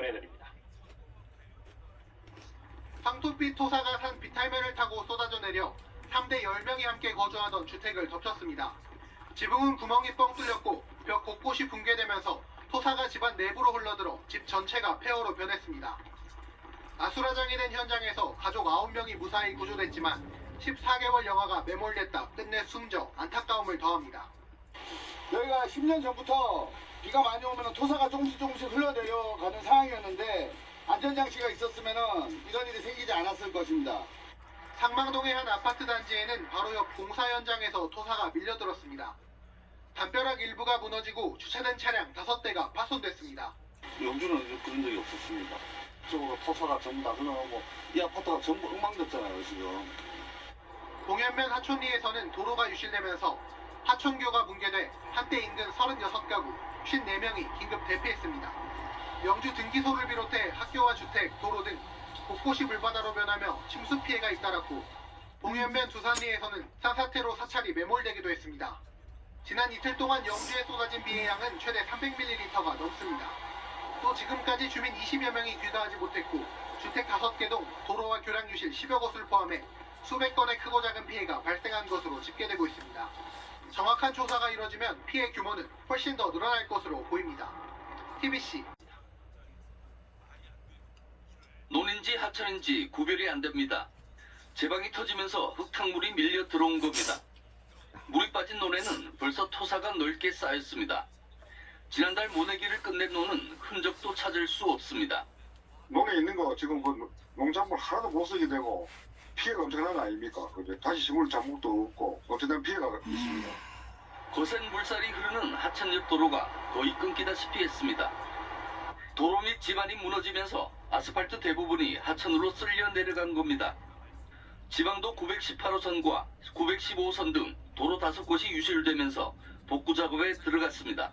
전해드립니다. 황토빛 토사가 산 비탈면을 타고 쏟아져 내려 3대 10명이 함께 거주하던 주택을 덮쳤습니다. 지붕은 구멍이 뻥 뚫렸고 벽 곳곳이 붕괴되면서 토사가 집안 내부로 흘러들어 집 전체가 폐허로 변했습니다. 아수라장이 된 현장에서 가족 9명이 무사히 구조됐지만 14개월 영화가 매몰됐다 끝내 숨져 안타까움을 더합니다. 여기가 10년 전부터 비가 많이 오면 토사가 조금씩 조금씩 흘러내려가는 상황이었는데 안전장치가 있었으면 이런 일이 생기지 않았을 것입니다. 상망동의 한 아파트 단지에는 바로 옆 공사 현장에서 토사가 밀려들었습니다. 담벼락 일부가 무너지고 주차된 차량 5대가 파손됐습니다. 영주는 그런 적이 없었습니다. 이쪽으로 토사가 전부 다 흘러가고 이 아파트가 전부 엉망됐잖아요 지금. 동현면 하촌리에서는 도로가 유실되면서 하촌교가 붕괴돼 한때 인근 36가구 54명이 긴급 대피했습니다. 영주 등기소를 비롯해 학교와 주택, 도로 등 곳곳이 물바다로 변하며 침수 피해가 잇따랐고 동현면 두산리에서는 산사태로 사찰이 매몰되기도 했습니다. 지난 이틀 동안 영주에 쏟아진 비의 양은 최대 300ml가 넘습니다. 또 지금까지 주민 20여 명이 귀가하지 못했고 주택 5개 동 도로와 교량 유실 10여 곳을 포함해 수백 건의 크고 작은 피해가 발생한 것으로 집계되고 있습니다. 정확한 조사가 이뤄지면 피해 규모는 훨씬 더 늘어날 것으로 보입니다. TBC 논인지 하천인지 구별이 안 됩니다. 제방이 터지면서 흙탕물이 밀려 들어온 겁니다. 물이 빠진 논에는 벌써 토사가 넓게 쌓였습니다. 지난달 모내기를 끝낸 논은 흔적도 찾을 수 없습니다. 논에 있는 거 지금 그 농작물 하나도 못 쓰게 되고 피해가 엄청난 거 아닙니까? 그죠? 다시 심을 작물도 없고 엄청난 피해가 있습니다. 거센 물살이 흐르는 하천 옆 도로가 거의 끊기다시피 했습니다. 도로 및 집안이 무너지면서 아스팔트 대부분이 하천으로 쓸려 내려간 겁니다. 지방도 918호선과 915호선 등 도로 다섯 곳이 유실되면서 복구 작업에 들어갔습니다.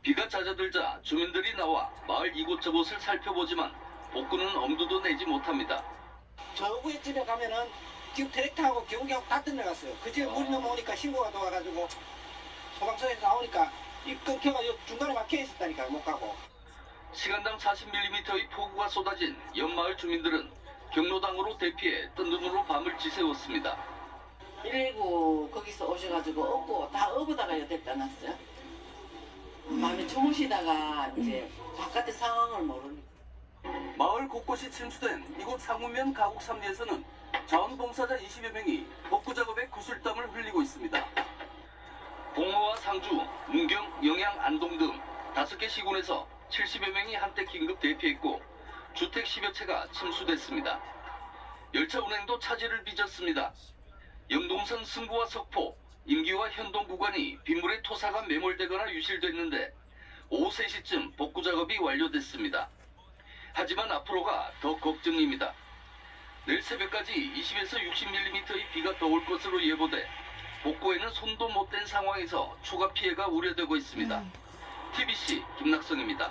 비가 잦아들자 주민들이 나와 마을 이곳저곳을 살펴보지만 복구는 엄두도 내지 못합니다. 저 집에 가면은 지금 트랙터하고 경기하고 다 들어갔어요. 그 집에 물이 넘어오니까 신고가 들어와가지고 소방서에서 나오니까 이 끊겨가지고 중간에 막혀 있었다니까 못 가고. 시간당 40mm의 폭우가 쏟아진 옆마을 주민들은 경로당으로 대피해 뜬 눈으로 밤을 지새웠습니다. 119 거기서 오셔가지고 업고 다 업어다가 여기다 놨어요. 밤에 주무시다가 이제 바깥의 상황을 모르니까. 마을 곳곳이 침수된 이곳 상우면 가곡 3리에서는 자원봉사자 20여 명이 복구 작업에 구슬땀을 흘리고 있습니다. 봉화와 상주, 문경, 영양, 안동 등 다섯 개 시군에서 70여 명이 한때 긴급 대피했고 주택 10여 채가 침수됐습니다. 열차 운행도 차질을 빚었습니다. 영동선 승부와 석포, 임기와 현동 구간이 빗물에 토사가 매몰되거나 유실됐는데 오후 3시쯤 복구 작업이 완료됐습니다. 하지만 앞으로가 더 걱정입니다. 내일 새벽까지 20에서 60mm의 비가 더 올 것으로 예보돼 복구에는 손도 못 댄 상황에서 추가 피해가 우려되고 있습니다. TBC 김낙성입니다.